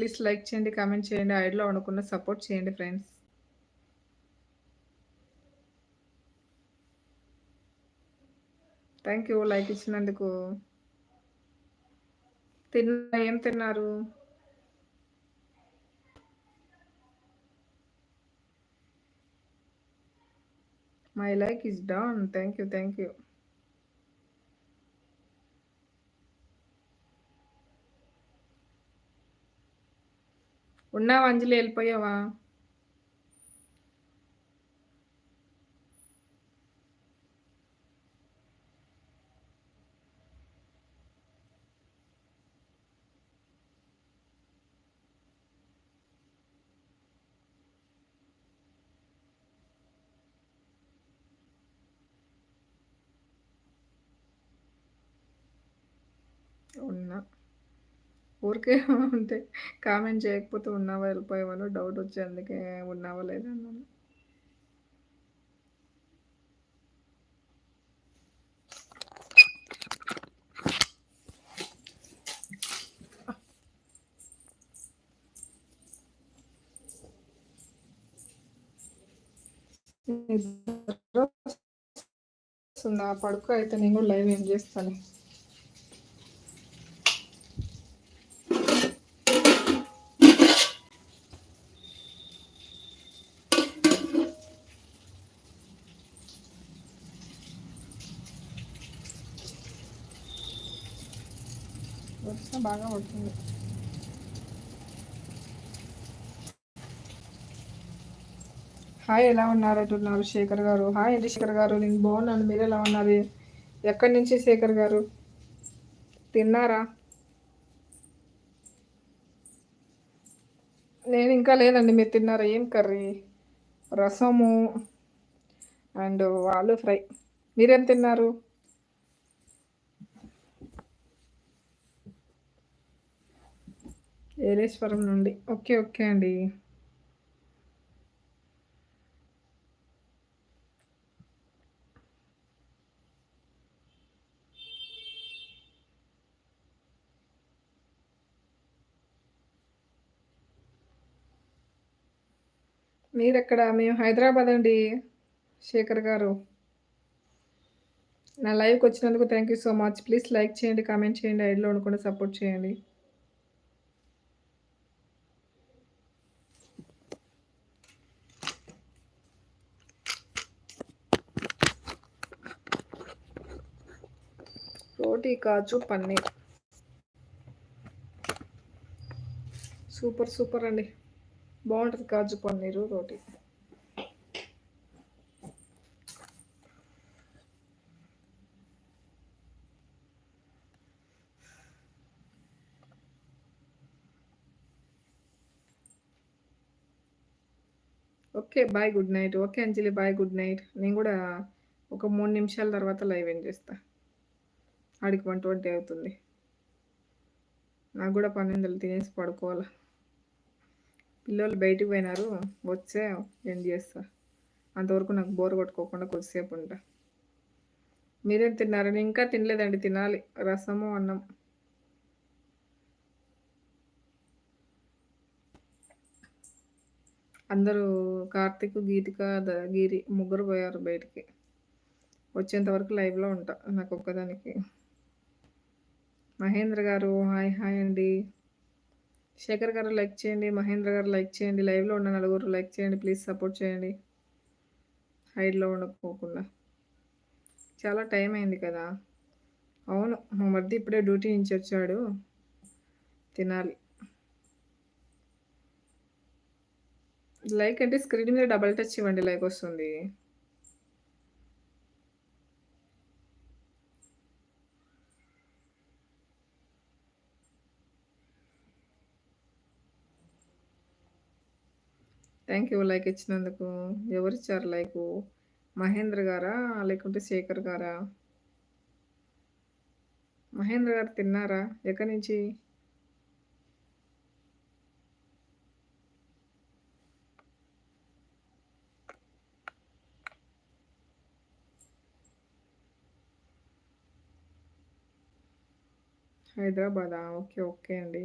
Please like చేయండి comment చేయండి ఐడిలో అనుకున్న సపోర్ట్ చేయండి ఫ్రెండ్స్ థ్యాంక్ యూ లైక్ ఇచ్చినందుకు. తిన్న ఏం తిన్నారు? My like is down thank you thank you ఉన్నావా అంజలి వెళ్ళిపోయావా ఉన్నా ఊరికే ఉంటే కామెంట్ చేయకపోతే ఉన్నావా వెళ్ళిపోయేవాళ్ళు డౌట్ వచ్చి అందుకే ఉన్నావా లేదా అన్నాను. పడుకో అయితే నేను కూడా లైవ్ ఏం చేస్తాను? వర్షం బాగా పడుతుంది హాయ్ ఎలా ఉన్నారు? అంటున్నారు శేఖర్ గారు. హాయ్ అండి శేఖర్ గారు. నేను బాగున్నాను. మీరు ఎలా ఉన్నారు? ఎక్కడి నుంచి శేఖర్ గారు? తిన్నారా? నేను ఇంకా లేదండి. మీరు తిన్నారా? ఏం కర్రీ? రసము అండ్ ఆలు ఫ్రై. మీరేం తిన్నారు? ఏలేశ్వరం నుండి. ఓకే ఓకే అండి. మీరెక్కడ? మేము హైదరాబాద్ అండి శేఖర్ గారు. నా లైవ్కి వచ్చినందుకు thank you so much. Please like చేయండి కామెంట్ చేయండి ఐడిలో ఉండకుండా సపోర్ట్ చేయండి. రోటీ కాజు పన్నీర్. సూపర్ సూపర్ అండి. బాగుంటుంది కాజు పన్నీరు రోటీ. Okay bye good night. Okay Anjali bye good night. నేను కూడా ఒక మూడు నిమిషాల తర్వాత లైవ్ ఏం చేస్తాను ఆడికి వన్ ట్వంటీ అవుతుంది. నాకు కూడా పన్నెండులు తినేసి పడుకోవాలి. పిల్లలు బయటికి పోయినారు వచ్చే ఏం చేస్తా? అంతవరకు నాకు బోర్ కొట్టుకోకుండా కొద్దిసేపు ఉంటా. మీరేం తిన్నారని ఇంకా తినలేదండి తినాలి. రసము అన్నం. అందరూ కార్తీక్ గీతిక గిరి ముగ్గురు పోయారు బయటికి. వచ్చేంత వరకు లైవ్లో ఉంటా నాకు ఒక్కదానికి మహేంద్ర గారు హాయ్ హాయ్ అండి. శేఖర్ గారు లైక్ చేయండి మహేంద్ర గారు లైక్ చేయండి లైవ్లో ఉన్న నలుగురు లైక్ చేయండి ప్లీజ్ సపోర్ట్ చేయండి. హైడ్లో ఉండకపోకుండా. చాలా టైం అయింది కదా. అవును మా మధ్య ఇప్పుడే డ్యూటీ నుంచి వచ్చాడు. తినాలి. లైక్ అంటే స్క్రీన్ మీద డబల్ టచ్ ఇవ్వండి లైక్ వస్తుంది. థ్యాంక్ యూ లైక్ ఇచ్చినందుకు. ఎవరిచ్చారు లైక్ మహేంద్ర గారా? లేకుంటే శేఖర్ గారా? మహేంద్ర గారు తిన్నారా? ఎక్కడి నుంచి? హైదరాబాదా? ఓకే ఓకే అండి.